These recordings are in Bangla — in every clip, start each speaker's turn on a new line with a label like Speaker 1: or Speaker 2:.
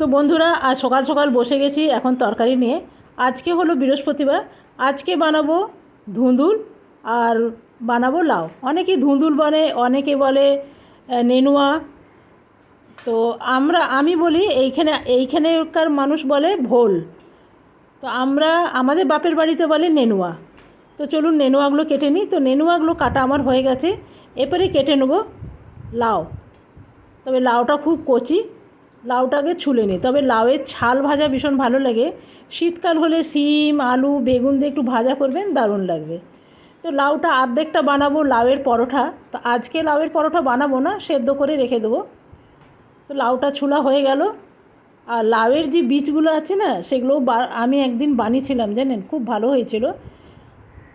Speaker 1: তো বন্ধুরা, আজ সকাল সকাল বসে গেছি এখন তরকারি নিয়ে। আজকে হলো বৃহস্পতিবার। আজকে বানাবো ধুঁদুল আর বানাবো লাউ। অনেকেই ধুঁদুল বলে অনেকে বলে নেনুয়া। তো আমরা, আমি বলি এইখানে, এইখানেকার মানুষ বলে ভোল। তো আমরা, আমাদের বাপের বাড়িতে বলে নেনুয়া। তো চলুন নেনুয়াগুলো কেটে নিই। তো নেনুয়াগুলো কাটা আমার হয়ে গেছে। এরপরে কেটে নেব লাউ। তবে লাউটা খুব কচি। লাউটাকে ছুলে নিই তবে লাউয়ের ছাল ভাজা ভীষণ ভালো লাগে। শীতকাল হলে সিম আলু, বেগুন দিয়ে একটু ভাজা করবেন, দারুণ লাগবে। তো লাউটা আর্ধেকটা বানাবো লাউয়ের পরোটা তো আজকে লাউয়ের পরোটা বানাবো না, সেদ্ধ করে রেখে দেবো। তো লাউটা ছুলা হয়ে গেল। আর লাউয়ের যে বীজগুলো আছে না, সেগুলো আমি একদিন বানিয়েছিলাম, জানেন? খুব ভালো হয়েছিল।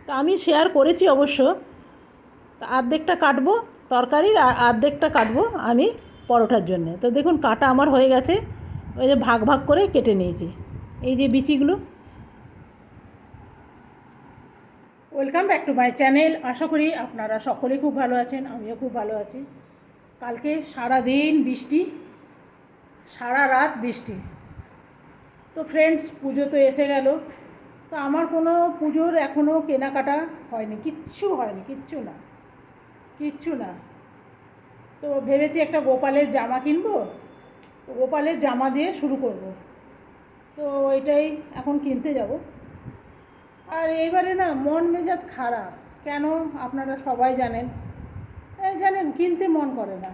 Speaker 1: তো আমি শেয়ার করেছি অবশ্য। তা আর্ধেকটা কাটবো তরকারির, আর আর্ধেকটা কাটবো আমি। পরোটার জন্য। তো দেখুন কাটা আমার হয়ে গেছে, ওই যে ভাগ ভাগ করে কেটে নিয়েছি। এই যে বিচিগুলো। Welcome back to my channel. আশা করি আপনারা সকলেই খুব ভালো আছেন, আমিও খুব ভালো আছি। কালকে সারা দিন বৃষ্টি, সারা রাত বৃষ্টি। তো ফ্রেন্ডস, পুজো তো এসে গেল। তো আমার কোনো পুজোর এখনও কেনাকাটা হয়নি, কিচ্ছু হয়নি, কিচ্ছু না কিচ্ছু না। তো ভেবেছি একটা গোপালের জামা কিনবো, তো গোপালের জামা দিয়ে শুরু করব। তো এটাই এখন কিনতে যাব। আর এইবারে না মন মেজাজ খারাপ। কেন? আপনারা সবাই জানেন। জানেন, কিনতে মন করে না।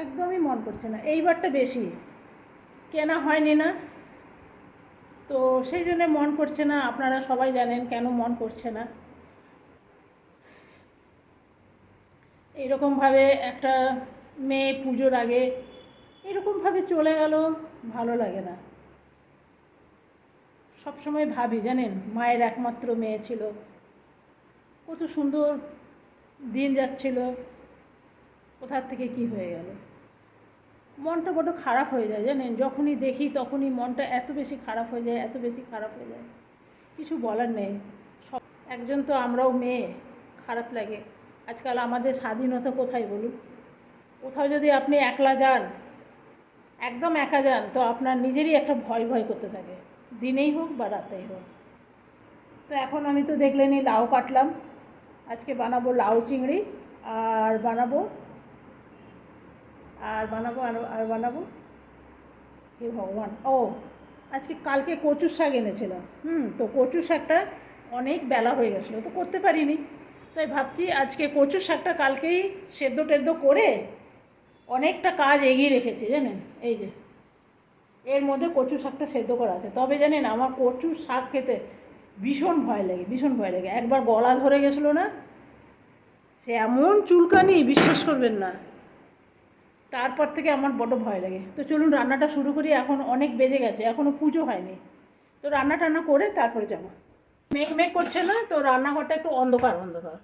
Speaker 1: একদমই মন করছে না। এইবারটা বেশি। কেনা হয়নি না। তো সেই জন্য মন করছে না। আপনারা সবাই জানেন কেন মন করছে না। এরকমভাবে একটা মেয়ে পুজোর আগে এরকমভাবে চলে গেল, ভালো লাগে না। সবসময় ভাবি, জানেন, মায়ের একমাত্র মেয়ে ছিল। কত সুন্দর দিন যাচ্ছিল, কোথার থেকে কি হয়ে গেল। মনটা বড্ড খারাপ হয়ে যায়, জানেন, যখনই দেখি তখনই মনটা এত বেশি খারাপ হয়ে যায়, এত বেশি খারাপ হয়ে যায়। কিছু বলার নেই। সব একজন তো আমরাও মেয়ে, খারাপ লাগে। আজকাল আমাদের স্বাধীনতা কোথায় বলুন? কোথাও যদি আপনি একলা যান, একদম একা যান, তো আপনার নিজেরই একটা ভয় ভয় করতে থাকে। দিনেই হোক বা রাতেই হোক। তো এখন আমি তো দেখলেনই লাউ কাটলাম। আজকে বানাবো লাউ চিংড়ি, আর বানাবো আর বানাবো, আর আর বানাবো। হে ভগবান। ও, আজকে কালকে কচুর শাক এনেছিলাম। হুম, তো কচুর শাকটা অনেক বেলা হয়ে গেছিল, তো করতে পারিনি। তাই ভাবছি আজকে কচুর শাকটা কালকেই সেদ্ধ টেদ্ধ করে অনেকটা কাজ এগিয়ে রেখেছি, জানেন? এই যে, এর মধ্যে কচু শাকটা সেদ্ধ করা আছে। তবে জানেন, আমার কচুর শাক খেতে ভীষণ ভয় লাগে, ভীষণ ভয় লাগে। একবার গলা ধরে গেছিল না, সে এমন চুলকানি, বিশ্বাস করবেন না। তারপর থেকে আমার বড় ভয় লাগে। তো চলুন, রান্নাটা শুরু করি। এখন অনেক বেজে গেছে এখনও পুজো হয়নি। তো রান্না টান্না করে তারপরে যাব। মেঘ মেঘ করছে না, তো রান্নাঘরটা একটু অন্ধকার অন্ধকার।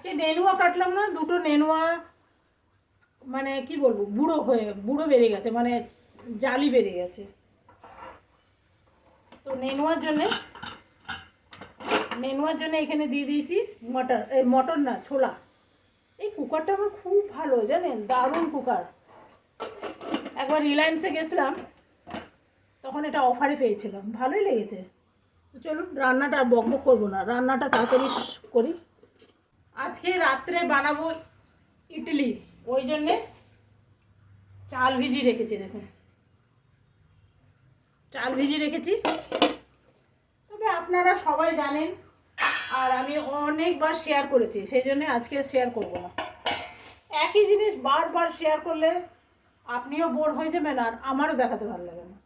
Speaker 1: আজকে নেনুয়া কাটলাম না, দুটো নেনুয়া মানে কি বলব, বুড়ো হয়ে, বুড়ো বেড়ে গেছে মানে জালি বেড়ে গেছে। তো নেনুয়ার জন্যে, নেনুয়ার জন্য এখানে দিয়ে দিয়েছি মটর, এই মটর না, ছোলা। এই কুকারটা আমার খুব ভালো, জানেন? দারুণ কুকার। একবার রিলায়েন্সে গেছিলাম, তখন এটা অফারে পেয়েছিলাম। ভালোই লেগেছে। তো চলুন, রান্নাটা আর বক বক করব না। রান্নাটা তাড়াতাড়ি করি। আজকে রাত্রে বানাবো ইডলি। ওই জন্যে চাল ভিজি রেখেছি, দেখুন। চাল ভিজি রেখেছি। তবে আপনারা সবাই জানেন, আর আমি অনেকবার শেয়ার করেছি, সেই জন্য আজকে শেয়ার করব না। একই জিনিস বারবার শেয়ার করলে আপনিও বোর হয়ে যাবেন আর আমারও দেখাতে ভালো লাগে না।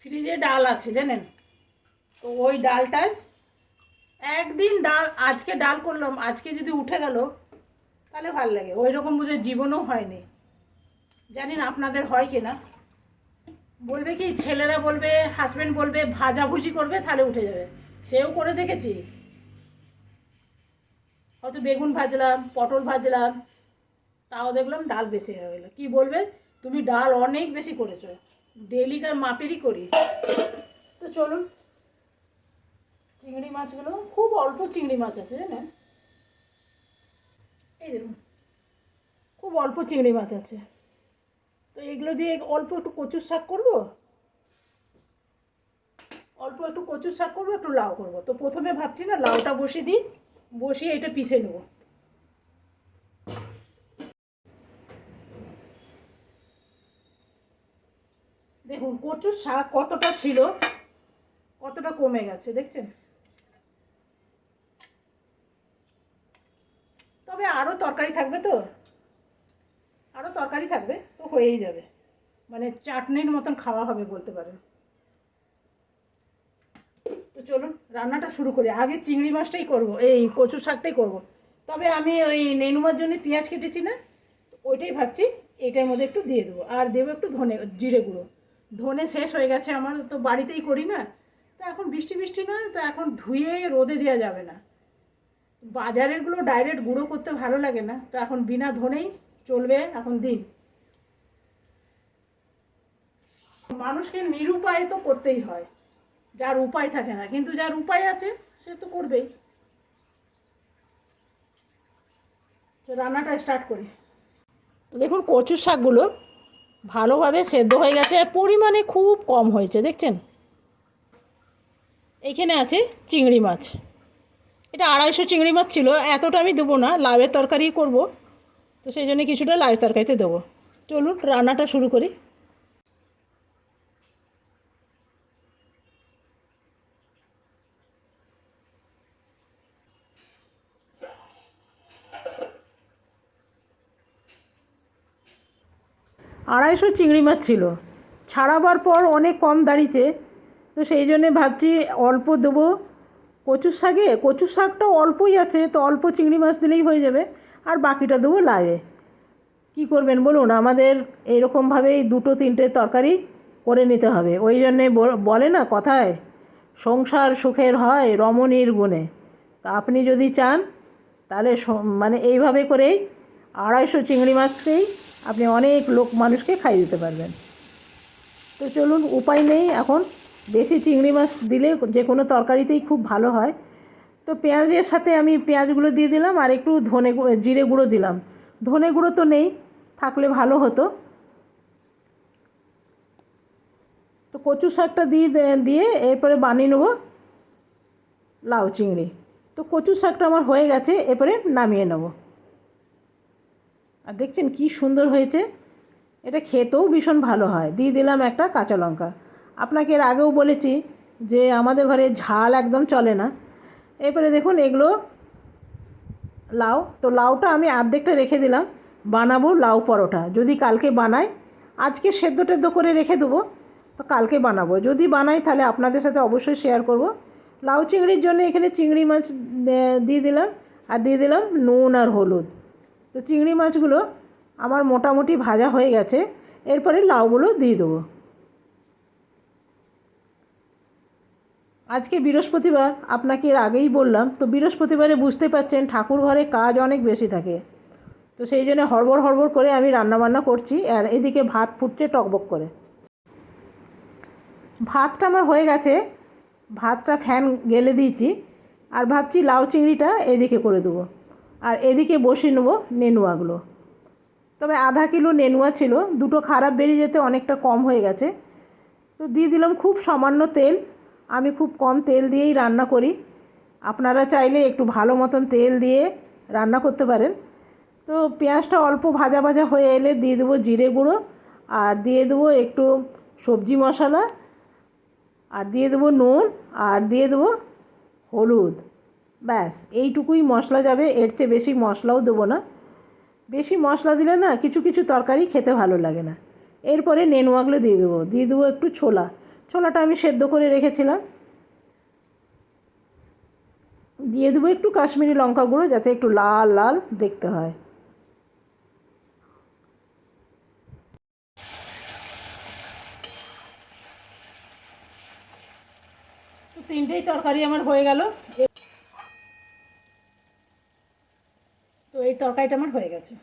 Speaker 1: ফ্রিজে ডাল আছে, জানেন? তো ওই ডালটায় একদিন ডাল, আজকে ডাল করলাম, আজকে যদি উঠে গেল, তাহলে ভালো লাগে। ওই রকম বুঝে জীবনও হয়নি। জানি না আপনাদের হয় কি না? বলবে কি, ছেলেরা বলবে হাজব্যান্ড বলবে, ভাজাভুজি করবে, তাহলে উঠে যাবে। সেও করে দেখেছি। হয়তো বেগুন ভাজলাম, পটল ভাজলাম, তাও দেখলাম ডাল বেশি হয়ে গেলো। কী বলবে? তুমি ডাল অনেক বেশি করেছ। ডেলিকার মাপেরই করি। তো চলুন, চিংড়ি মাছগুলো, খুব অল্প চিংড়ি মাছ আছে জানেন? এই দেখুন, খুব অল্প চিংড়ি মাছ আছে। তো এগুলো দিয়ে অল্প একটু কচুর শাক করব? অল্প একটু কচুর শাক করব, একটু লাউ করব। তো প্রথমে ভাবছি না, লাউটা বসিয়ে দিই, বসিয়ে এটা পিষে নেব। দেখুন, কচুর শাক কতটা ছিল, কতটা কমে গেছে, দেখছেন? তবে আরও তরকারি থাকবে তো? আরও তরকারি থাকবে, তো হয়েই যাবে। মানে চাটনির মতন খাওয়া হবে বলতে পারেন। তো চলুন, রান্নাটা শুরু করি। আগে চিংড়ি মাছটাই করব, এই কচু শাকটাই করব। তবে আমি ওই নেনুমার জন্য পেঁয়াজ কেটেছি না ওইটাই ভাবছি, এইটার মধ্যে একটু দিয়ে দেবো। আর দেবো একটু ধনে, জিরে গুঁড়ো। ধনে শেষ হয়ে গেছে আমার, তো বাড়িতেই করি না। তো এখন বৃষ্টি বৃষ্টি না তো এখন ধুয়ে রোদে দেওয়া যাবে না। বাজারেরগুলো ডাইরেক্ট গুঁড়ো করতে ভালো লাগে না, তো এখন বিনা ধনেই চলবে এখন দিন। মানুষকে নিরুপায় তো করতেই হয়, যার উপায় থাকে না, কিন্তু যার উপায় আছে, সে তো করবেই। রান্নাটা স্টার্ট করি। দেখুন কচুর শাকগুলো ভালোভাবে সেদ্ধ হয়ে গেছে পরিমাণে খুব কম হয়েছে, দেখছেন? এখানে আছে চিংড়ি মাছ। এটা আড়াইশো চিংড়ি মাছ ছিল, এতটা আমি দেবো না লাভের তরকারি করব। তো সেই জন্য কিছুটা লাভের তরকারিতে দেবো। চলুন, রান্নাটা শুরু করি। আড়াইশো চিংড়ি মাছ ছিল। ছাড়াবার পর অনেক কম দাঁড়িয়েছে। তো সেই জন্যে ভাবছি অল্প দেবো। কচুর শাকে, কচুর শাকটা অল্পই আছে, তো অল্প চিংড়ি মাছ দিলেই হয়ে যাবে। আর বাকিটা দেবো লাউয়ে। কী করবেন বলুন? আমাদের এইরকমভাবেই দুটো তিনটে তরকারি করে নিতে হবে। ওই জন্যে বলে না কথায়, সংসার সুখের হয় রমণীর গুণে। তা আপনি যদি চান, তাহলে মানে এইভাবে করেই আড়াইশো চিংড়ি মাছকেই আপনি অনেক লোক মানুষকে খাইয়ে দিতে পারবেন। তো চলুন, উপায় নেই এখন। বেশি চিংড়ি মাছ দিলে যে কোনো তরকারিতেই খুব ভালো হয়। তো পেঁয়াজের সাথে আমি পেঁয়াজগুলো দিয়ে দিলাম আর একটু ধনে জিরে গুঁড়ো দিলাম। ধনে গুঁড়ো তো নেই, থাকলে ভালো হতো। তো কচু শাকটা দিয়ে দিয়ে এরপরে বানিয়ে নেব লাউ চিংড়ি। তো কচু শাকটা আমার হয়ে গেছে, এরপরে নামিয়ে নেব। আর দেখছেন কি সুন্দর হয়েছে? এটা খেতেও ভীষণ ভালো হয়। দিয়ে দিলাম একটা কাঁচা লঙ্কা। আপনাকে এর আগেও বলেছি যে আমাদের ঘরে ঝাল একদম চলে না। এরপরে দেখুন এগুলো লাউ। তো লাউটা আমি আর্ধেকটা রেখে দিলাম। বানাবো লাউ পরোটা। যদি কালকে বানাই, আজকে সেদ্ধ টেদ্ধ করে রেখে দেবো, তো কালকে বানাবো। যদি বানাই তাহলে আপনাদের সাথে অবশ্যই শেয়ার করব। লাউ চিংড়ির জন্য এখানে চিংড়ি মাছ দিয়ে দিলাম। আর দিয়ে দিলাম নুন আর হলুদ। তো চিংড়ি মাছগুলো আমার মোটামুটি ভাজা হয়ে গেছে। এরপরে লাউগুলো দিয়ে দেবো। আজকে বৃহস্পতিবার, আপনাকে এর আগেই বললাম, তো বৃহস্পতিবারে বুঝতে পারছেন ঠাকুর ঘরে কাজ অনেক বেশি থাকে। তো সেই জন্য হড়বড় হড়বড় করে আমি রান্নাবান্না করছি, আর এদিকে ভাত ফুটছে টকবক করে। ভাতটা আমার হয়ে গেছে, ভাতটা ফ্যান গেলে দিয়েছি, আর ভাবছি লাউ চিংড়িটা এদিকে করে দেবো। আর এদিকে বসিয়ে নেব নেনুয়াগুলো। তবে আধা কিলো নেনুয়া ছিল, দুটো খারাপ বেরিয়ে যেতে অনেকটা কম হয়ে গেছে। তো দিয়ে দিলাম খুব সামান্য তেল। আমি খুব কম তেল দিয়েই রান্না করি। আপনারা চাইলে একটু ভালো মতন তেল দিয়ে রান্না করতে পারেন। তো পেঁয়াজটা অল্প ভাজা ভাজা হয়ে এলে দিয়ে দেবো জিরে গুঁড়ো, আর দিয়ে দেবো একটু সবজি মশলা, আর দিয়ে দেবো নুন, আর দিয়ে দেবো হলুদ। ব্যাস, এইটুকুই মশলা যাবে, এর চেয়ে বেশি মশলাও দেবো না। বেশি মশলা দিলে না, কিছু কিছু তরকারি খেতে ভালো লাগে না। এরপরে নেনুয়াগুলো দিয়ে দেবো দিয়ে দেবো একটু ছোলা। ছোলাটা আমি সেদ্ধ করে রেখেছিলাম। দিয়ে দেবো একটু কাশ্মীরি লঙ্কা গুঁড়ো, যাতে একটু লাল লাল দেখতে হয়। তিনটেই তরকারি আমার হয়ে গেল। তরকারিটা আমার হয়ে গেছে।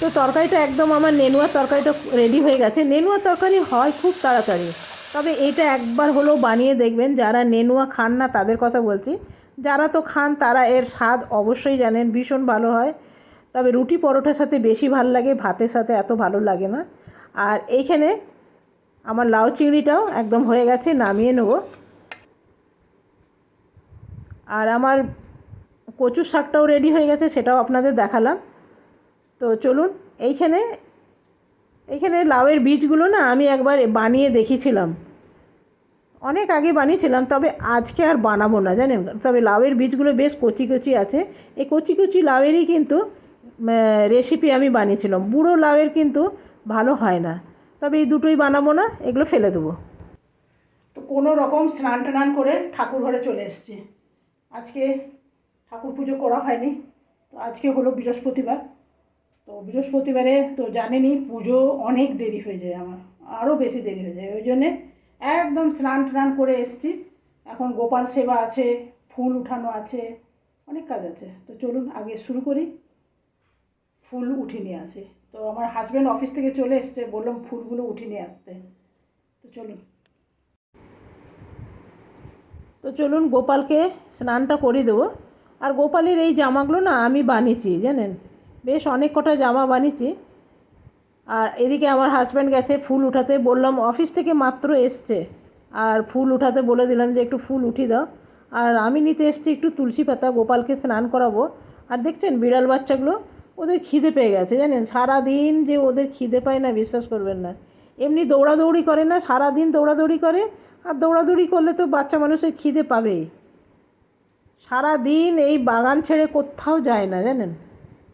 Speaker 1: তো তরকারিটা একদম আমার নেনুয়া তরকারিটা রেডি হয়ে গেছে। নেনুয়া তরকারি হয় খুব তাড়াতাড়ি। তবে এটা একবার হলেও বানিয়ে দেখবেন, যারা নেনুয়া খান না তাদের কথা বলছি। যারা তো খান, তারা এর স্বাদ অবশ্যই জানেন, ভীষণ ভালো হয়। তবে রুটি পরোটার সাথে বেশি ভালো লাগে, ভাতের সাথে এত ভালো লাগে না। আর এইখানে আমার লাউ চিংড়িটাও একদম হয়ে গেছে, নামিয়ে নেব। আর আমার কচুর শাকটাও রেডি হয়ে গেছে, সেটাও আপনাদের দেখালাম। তো চলুন, এইখানে এইখানে লাউয়ের বীজগুলো না আমি একবার বানিয়ে দেখিয়েছিলাম। অনেক আগে বানিয়েছিলাম, তবে আজকে আর বানাবো না, জানেন? তবে লাউয়ের বীজগুলো বেশ কচি কচি আছে। এই কচি কচি লাউয়েরই কিন্তু রেসিপি আমি বানিয়েছিলাম। বুড়ো লাউয়ের কিন্তু ভালো হয় না। তবে এই দুটোই বানাবো না, এগুলো ফেলে দেবো। তো কোনো রকম স্নান টান করে ঠাকুর ঘরে চলে এসেছি। আজকে ঠাকুর পুজো করা হয়নি। তো আজকে হলো বৃহস্পতিবার। তো বৃহস্পতিবারে তো জানেনই, পুজো অনেক দেরি হয়ে যায় আমার। আরও বেশি দেরি হয়ে যায়। ওই জন্যে একদম স্নান টান করে এসেছি। এখন গোপাল সেবা আছে, ফুল উঠানো আছে, অনেক কাজ আছে। তো চলুন আগে শুরু করি। ফুল উঠে নিয়ে আসি তো আমার হাজব্যান্ড অফিস থেকে চলে এসছে, বললাম ফুলগুলো উঠে নিয়ে আসতে। তো চলুন। তো চলুন গোপালকে স্নানটা করে দেবো। আর গোপালের এই জামাগুলো না আমি বানিয়েছি, জানেন? বেশ অনেক কটা জামা বানিয়েছি। আর এদিকে আমার হাজব্যান্ড গেছে, ফুল উঠাতে। বললাম অফিস থেকে মাত্র এসছে। আর ফুল উঠাতে বলে দিলাম যে, একটু ফুল উঠিয়ে দাও। আর আমি নিতে এসেছি একটু তুলসী পাতা, গোপালকে স্নান করাবো। আর দেখছেন, বিড়াল বাচ্চাগুলো ওদের খিদে পেয়ে গেছে, জানেন? সারাদিন যে ওদের খিদে পায় না, বিশ্বাস করবেন না। এমনি দৌড়াদৌড়ি করে না, সারাদিন দৌড়াদৌড়ি করে, আর দৌড়াদৌড়ি করলে তো বাচ্চা মানুষের খিদে পাবেই। সারা দিন এই বাগান ছেড়ে কোথাও যায় না, জানেন?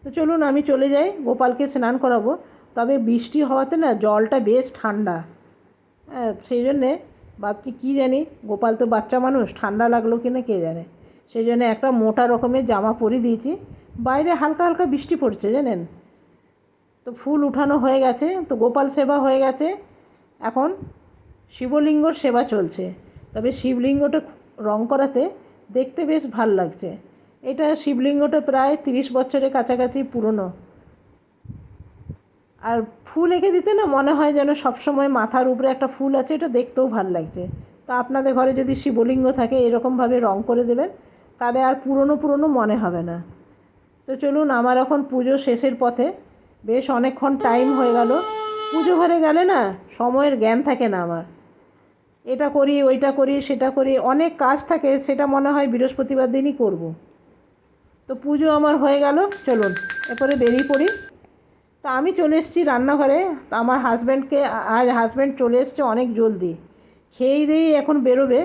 Speaker 1: তো চলুন, আমি চলে যাই, গোপালকে স্নান করাবো। তবে বৃষ্টি হওয়াতে না জলটা বেশ ঠান্ডা। হ্যাঁ সেই জন্যে ভাবছি কী জানি, গোপাল তো বাচ্চা মানুষ, ঠান্ডা লাগল কি না কে জানে। সেই জন্য একটা মোটা রকমের জামা পরে দিয়েছি। বাইরে হালকা হালকা বৃষ্টি পড়ছে, জানেন? তো ফুল উঠানো হয়ে গেছে, তো গোপাল সেবা হয়ে গেছে। এখন শিবলিঙ্গর সেবা চলছে। তবে শিবলিঙ্গটা রং করাতে দেখতে বেশ ভালো লাগছে। এটা শিবলিঙ্গটা প্রায় তিরিশ বছরের কাছাকাছি পুরনো। আর ফুল এঁকে দিতে না মনে হয় যেন সবসময় মাথার উপরে একটা ফুল আছে, এটা দেখতেও ভালো লাগছে। তা আপনাদের ঘরে যদি শিবলিঙ্গ থাকে, এরকমভাবে রং করে দেবেন, তাহলে আর পুরনো পুরনো মনে হবে না। তো চলুন, আমার এখন পুজো শেষের পথে। বেশ অনেকক্ষণ টাইম হয়ে গেল। পুজো ঘরে গেলে না সময়ের জ্ঞান থাকে না আমার। এটা করি, ওইটা করি, সেটা করি, অনেক কাজ থাকে, সেটা মনে হয় বৃহস্পতিবার দিনই করব। তো পুজো আমার হয়ে গেল। চলুন, এরপরে বেরিয়ে পড়ি। তো আমি চলে এসেছি রান্নাঘরে। তো আমার হাজব্যান্ডকে আজ হাজব্যান্ড চলে এসছে অনেক জলদি। খেয়েই দিয়েই এখন বেরোবে।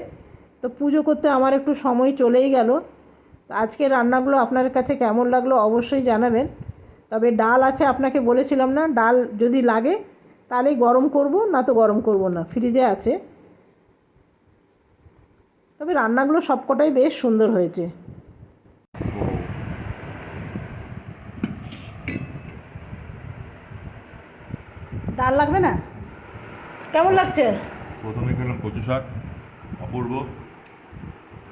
Speaker 1: তো পুজো করতে আমার একটু সময় চলেই গেল। আজকে রান্নাগুলো আপনার কাছে কেমন লাগল অবশ্যই জানাবেন। তবে ডাল আছে আপনাকে বলেছিলাম না, ডাল যদি লাগে তাহলেই গরম করব, না তো গরম করব না ফ্রিজে আছে। তবে রান্নাগুলো সবকটাই বেশ সুন্দর হয়েছে। ডাল লাগবে না? কেমন লাগছে?
Speaker 2: প্রথমে খেলাম কচু শাক অপূর্ব।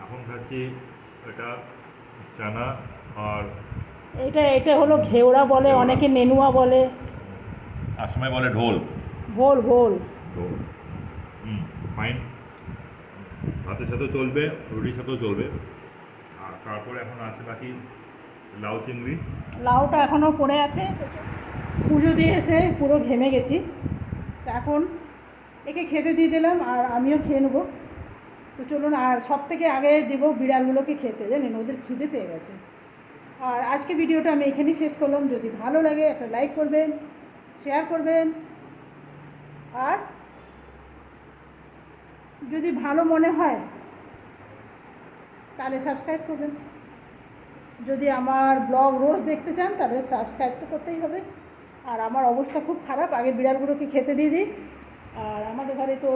Speaker 2: এখন খাচ্ছি এটা চানা আর
Speaker 1: এটা এটা হলো ঘেওড়া বলে অনেকে নেনুয়া বলে।
Speaker 2: আসামে বলে ঢোল।
Speaker 1: ভোল ভোল
Speaker 2: ঢোল। হুম ফাইন ভাতের সাথেও চলবে রুটির সাথেও চলবে। আর তারপরে এখন আছে বাকি লাউ চিংড়ি।
Speaker 1: লাউটা এখনও পড়ে আছে। পুজো দিয়ে এসে পুরো ঘেমে গেছি। এখন একে খেতে দিয়ে দিলাম আর আমিও খেয়ে নেব। তো চলুন, আর সব থেকে আগে দেবো বিড়ালগুলোকে খেতে, জানেন? ওদের খিদে পেয়ে গেছে। আর আজকে ভিডিওটা আমি এখানেই শেষ করলাম। যদি ভালো লাগে, একটা লাইক করবেন, শেয়ার করবেন। আর যদি ভালো মনে হয়, তাহলে সাবস্ক্রাইব করবেন। যদি আমার ব্লগ রোজ দেখতে চান, তাহলে সাবস্ক্রাইব তো করতেই হবে। আর আমার অবস্থা খুব খারাপ, আগে বিড়ালগুলোকে খেতে দিয়ে দিই। আর আমাদের ঘরে তো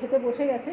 Speaker 1: খেতে বসে গেছে।